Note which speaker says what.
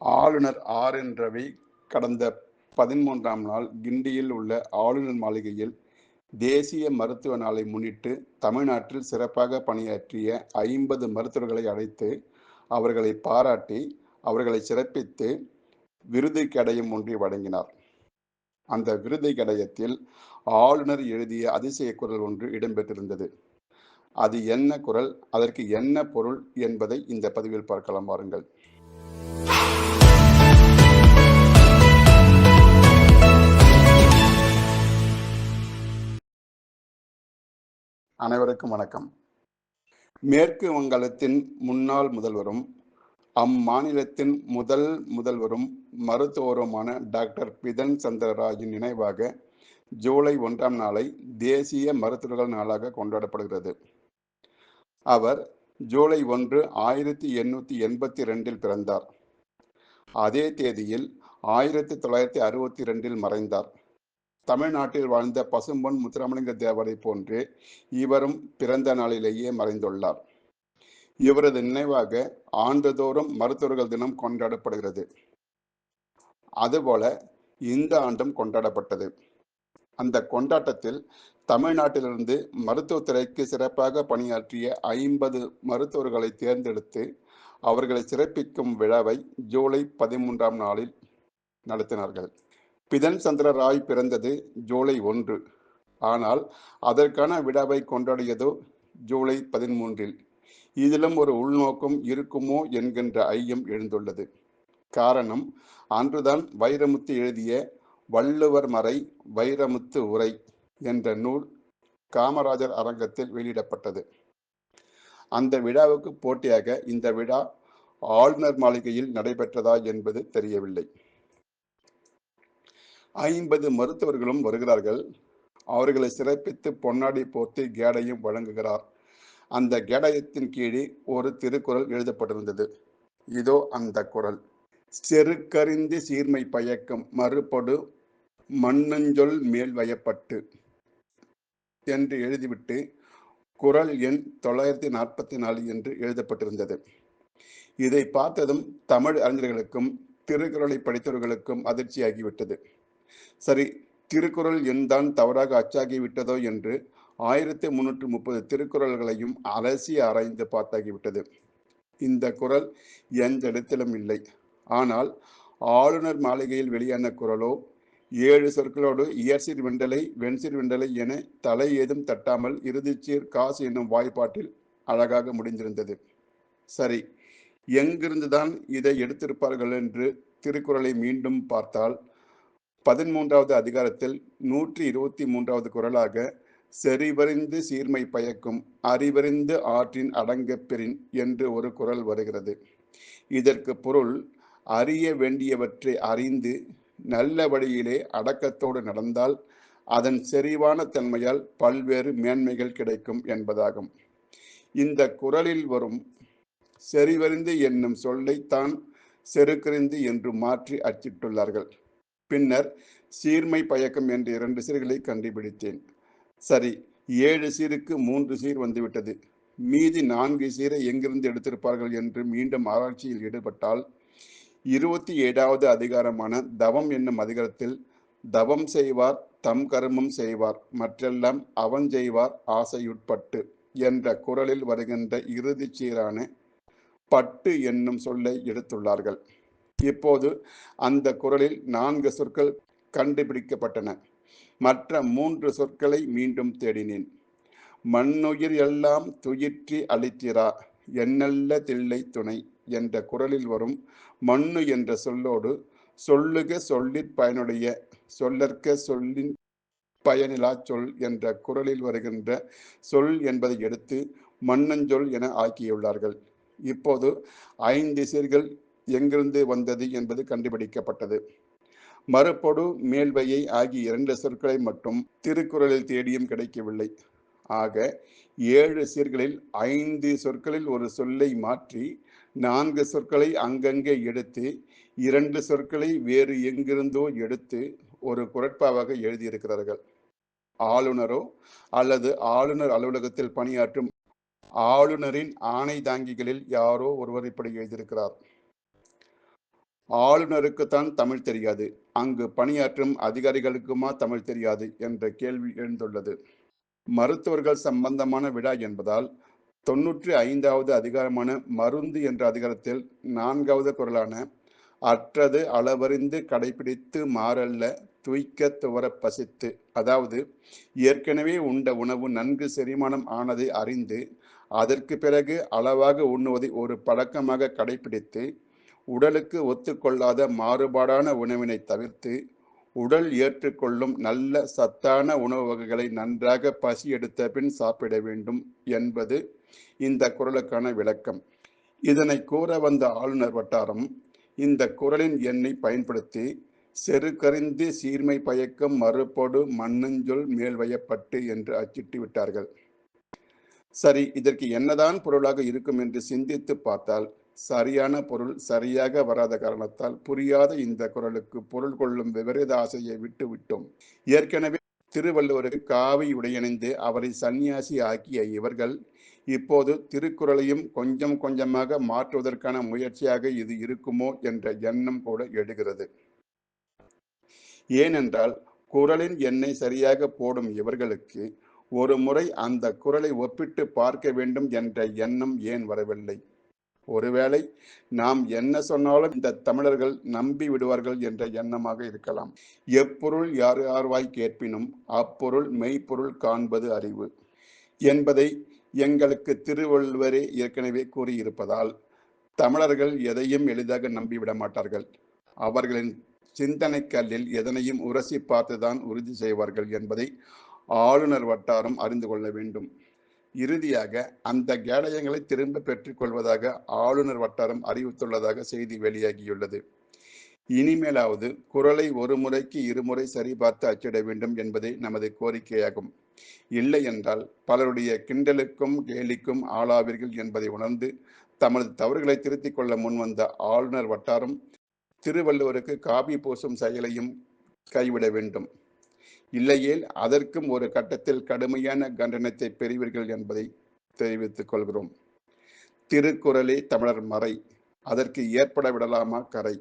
Speaker 1: ஆளுநர் R N Ravi கடந்த பதிமூன்றாம் நாள் கிண்டியில் உள்ள ஆளுநர் மாளிகையில் தேசிய மருத்துவ நாளை முன்னிட்டு தமிழ்நாட்டில் சிறப்பாக பணியாற்றிய ஐம்பது மருத்துவர்களை அழைத்து அவர்களை பாராட்டி அவர்களை சிறப்பித்து விருது கடையம் ஒன்றை வழங்கினார். அந்த விருது கடையத்தில் ஆளுநர் எழுதிய அதிசய குரல் ஒன்று இடம்பெற்றிருந்தது. அது என்ன குரல் அதற்கு என்ன பொருள் என்பதை இந்த பதிவில் பார்க்கலாம் வாருங்கள். அனைவருக்கும் வணக்கம். மேற்கு வங்காளத்தின் முன்னாள் முதல்வரும் அம்மாநிலத்தின் முதல் முதல்வரும் மருத்துவருமான டாக்டர் பிதன் சந்திரராஜின் நினைவாக ஜூலை ஒன்றாம் நாளை தேசிய மருத்துவர்கள் நாளாக கொண்டாடப்படுகிறது. அவர் ஜூலை ஒன்று ஆயிரத்தி எண்ணூற்றி எண்பத்தி ரெண்டில் பிறந்தார். அதே தேதியில் ஆயிரத்தி தொள்ளாயிரத்தி அறுபத்தி ரெண்டில் மறைந்தார். தமிழ்நாட்டில் வாழ்ந்த பசும்பொன் முத்துராமலிங்க தேவரை போன்று இவரும் பிறந்த நாளிலேயே மறைந்துள்ளார். இவரது நினைவாக ஆண்டுதோறும் மருத்துவர்கள் தினம் கொண்டாடப்படுகிறது. அதுபோல இந்த ஆண்டும் கொண்டாடப்பட்டது. அந்த கொண்டாட்டத்தில் தமிழ்நாட்டிலிருந்து மருத்துவத்துறைக்கு சிறப்பாக பணியாற்றிய ஐம்பது மருத்துவர்களை தேர்ந்தெடுத்து அவர்களை சிறப்பிக்கும் விழாவை ஜூலை பதிமூன்றாம் நாளில் நடத்தினார்கள். பிதன் சந்திர ராய் பிறந்தது ஜூலை ஒன்று. ஆனால் அதற்கான விழாவை கொண்டாடியதோ ஜூலை பதிமூன்றில். இதிலும் ஒரு உள்நோக்கம் இருக்குமோ என்கின்ற ஐயம் எழுந்துள்ளது. காரணம் அன்றுதான் வைரமுத்து எழுதிய வள்ளுவர் மறை வைரமுத்து உரை என்ற நூல் காமராஜர் அரங்கத்தில் வெளியிடப்பட்டது. அந்த விழாவுக்கு போட்டியாக இந்த விழா ஆளுநர் மாளிகையில் நடைபெற்றதா என்பது தெரியவில்லை. ஐம்பது மருத்துவர்களும் வருகிறார்கள். அவர்களை சிறப்பித்து பொன்னாடி போர்த்தி கேடையும் வழங்குகிறார். அந்த கேடயத்தின் கீழே ஒரு திருக்குறள் எழுதப்பட்டிருந்தது. இதோ அந்த குரல் செருக்கறிந்து சீர்மை பயக்கம் மறுபடு மண்ணஞ்சொல் மேல் வயப்பட்டு என்று எழுதிவிட்டு குரல் எண் தொள்ளாயிரத்தி நாற்பத்தி நாலு என்று எழுதப்பட்டிருந்தது. இதை பார்த்ததும் தமிழ் அறிஞர்களுக்கும் திருக்குறளை படித்தவர்களுக்கும் அதிர்ச்சியாகிவிட்டது. சரி திருக்குறள் எண்தான் தவறாக அச்சாகி விட்டதோ என்று ஆயிரத்தி முன்னூற்று முப்பது திருக்குறள்களையும் அலசி ஆராய்ந்து பார்த்தாகிவிட்டது இந்த குரல் எந்த இடத்திலும் இல்லை. ஆனால் ஆளுநர் மாளிகையில் வெளியான குரலோ ஏழு சொற்களோடு இயற்சீர் வெண்டலை வெண்சீர் வெண்டலை என தலை ஏதும் தட்டாமல் இறுதிச்சீர் காசு என்னும் வாய்ப்பாட்டில் அழகாக முடிந்திருந்தது. சரி எங்கிருந்துதான் இதை எடுத்திருப்பார்கள் என்று திருக்குறளை மீண்டும் பார்த்தால் பதிமூன்றாவது அதிகாரத்தில் நூற்றி இருபத்தி மூன்றாவது குரலாக செறிவறிந்து சீர்மை பயக்கும் அறிவறிந்து ஆற்றின் அடங்கப்பெறின் என்று ஒரு குரல் வருகிறது. இதற்கு பொருள் அறிய வேண்டியவற்றை அறிந்து நல்ல வழியிலே அடக்கத்தோடு நடந்தால் அதன் செறிவான தன்மையால் பல்வேறு மேன்மைகள் கிடைக்கும் என்பதாகும். இந்த குரலில் வரும் செறிவறிந்து என்னும் சொல்லைத்தான் செருக்கறிந்து என்று மாற்றி அச்சிட்டுள்ளார்கள். பின்னர் சீர்மை பயக்கம் என்ற இரண்டு சீர்களை கண்டுபிடித்தேன். சரி ஏழு சீருக்கு மூன்று சீர் வந்துவிட்டது. மீதி நான்கு சீரை எங்கிருந்து எடுத்திருப்பார்கள் என்று மீண்டும் ஆராய்ச்சியில் ஈடுபட்டால் இருபத்தி ஏழாவது அதிகாரமான தவம் என்னும் அதிகாரத்தில் தவம் செய்வார் தம் கருமம் செய்வார் மற்றெல்லாம் அவன் செய்வார் ஆசையுட்பட்டு என்ற குரலில் வருகின்ற இறுதிச் சீரான பட்டு என்னும் சொல்லை எடுத்துள்ளார்கள். இப்போது அந்த குரலில் நான்கு சொற்கள் கண்டுபிடிக்கப்பட்டன. மற்ற மூன்று சொற்களை மீண்டும் தேடினேன். மண்ணுயிர் எல்லாம் துயிற்றி அளித்திரா என்னல்ல தில்லை துணை என்ற குரலில் வரும் மண்ணு என்ற சொல்லோடு சொல்லுக சொல்லிற் பயனுடைய சொல்லற்க சொல்லின் பயனிலா சொல் என்ற குரலில் வருகின்ற சொல் என்பதை எடுத்து மண்ணஞ்சொல் என ஆக்கியுள்ளார்கள். இப்போது ஐந்து சீர்கள் எங்கிருந்து வந்தது என்பது கண்டுபிடிக்கப்பட்டது. மறுபொடு மேல்வையை ஆகிய இரண்டு சொற்களை மட்டும் திருக்குறளில் தேடியும் கிடைக்கவில்லை. ஆக ஏழு சீர்களில் ஐந்து சொற்களில் ஒரு சொல்லை மாற்றி நான்கு சொற்களை அங்கங்கே எடுத்து இரண்டு சொற்களை வேறு எங்கிருந்தோ எடுத்து ஒரு குரட்பாவாக எழுதியிருக்கிறார்கள். ஆளுநரோ அல்லது ஆளுநர் அலுவலகத்தில் பணியாற்றும் ஆளுநரின் ஆணை தாங்கிகளில் யாரோ ஒருவர் இப்படி எழுதியிருக்கிறார். ஆளுநருக்குத்தான் தமிழ் தெரியாது. அங்கு பணியாற்றும் அதிகாரிகளுக்குமா தமிழ் தெரியாது என்ற கேள்வி எழுந்துள்ளது. மருத்துவர்கள் சம்பந்தமான விழா என்பதால் தொன்னூற்றி ஐந்தாவது அதிகாரமான மருந்து என்ற அதிகாரத்தில் நான்காவது குரலான அற்றது அளவறிந்து கடைபிடித்து மாறல்ல துய்க்க துவர பசித்து. அதாவது ஏற்கனவே உண்ட உணவு நன்கு செரிமானம் ஆனதை அறிந்து அதற்கு பிறகு அளவாக உண்ணுவதை ஒரு பழக்கமாக கடைபிடித்து உடலுக்கு ஒத்துக்கொள்ளாத மாறுபாடான உணவினை தவிர்த்து உடல் ஏற்றுக்கொள்ளும் நல்ல சத்தான உணவு வகைகளை நன்றாக பசி எடுத்த பின் சாப்பிட வேண்டும் என்பது இந்த குரலுக்கான விளக்கம். இதனை கூற வந்த ஆளுநர் வட்டாரம் இந்த குரலின் எண்ணை பயன்படுத்தி செருக்கறிந்து சீர்மை பயக்கம் மறுபொடு மண்ணஞ்சொல் மேல் வயப்பட்டு என்று அச்சிட்டு விட்டார்கள். சரி இதற்கு என்னதான் பொருளாக இருக்கும் என்று சிந்தித்து பார்த்தால் சரியான பொருள் சரியாக வராத காரணத்தால் புரியாத இந்த குரலுக்கு பொருள் கொள்ளும் விபரீத ஆசையை விட்டு விட்டோம். ஏற்கனவே திருவள்ளுவருக்கு காவி உடையணிந்து அவரை சன்னியாசி ஆக்கிய இவர்கள் இப்போது திருக்குறளையும் கொஞ்சம் கொஞ்சமாக மாற்றுவதற்கான முயற்சியாக இது இருக்குமோ என்ற எண்ணம் கூட எழுகிறது. ஏனென்றால் குரலின் எண்ணை சரியாக போடும் இவர்களுக்கு ஒரு முறை அந்த குரலை ஒப்பிட்டு பார்க்க வேண்டும் என்ற எண்ணம் ஏன் வரவில்லை? ஒருவேளை நாம் என்ன சொன்னாலும் இந்த தமிழர்கள் நம்பி விடுவார்கள் என்ற எண்ணமாக இருக்கலாம். எப்பொருள் யார் யார்வாய் கேட்பினும் அப்பொருள் மெய்ப்பொருள் காண்பது அறிவு என்பதை எங்களுக்கு திருவள்ளுவரே ஏற்கனவே கூறியிருப்பதால் தமிழர்கள் எதையும் எளிதாக நம்பிவிட மாட்டார்கள். அவர்களின் சிந்தனை கல்லில் எதனையும் உரசி பார்த்துதான் உறுதி செய்வார்கள் என்பதை ஆளுநர் வட்டாரம் அறிந்து கொள்ள வேண்டும். இறுதியாக அந்த கேடயங்களை திரும்ப பெற்றுக்கொள்வதாக ஆளுநர் வட்டாரம் அறிவித்துள்ளதாக செய்தி வெளியாகியுள்ளது. இனிமேலாவது குரலை ஒரு முறைக்கு இருமுறை சரிபார்த்து அச்சிட வேண்டும் என்பதே நமது கோரிக்கையாகும். இல்லை என்றால் பலருடைய கிண்டலுக்கும் கேலிக்கும் ஆளாவீர்கள் என்பதை உணர்ந்து தமது தவறுகளை திருத்திக் கொள்ள முன்வந்த ஆளுநர் வட்டாரம் திருவள்ளுவருக்கு காபி பூசும் செயலையும் கைவிட வேண்டும். இல்லையேல் அதற்கும் ஒரு கட்டத்தில் கடுமையான கண்டனத்தை பெறுவீர்கள் என்பதை தெரிவித்துக் கொள்கிறோம். திருக்குறளே தமிழர் மறை. அதற்கு ஏற்பட விடலாமா? கரை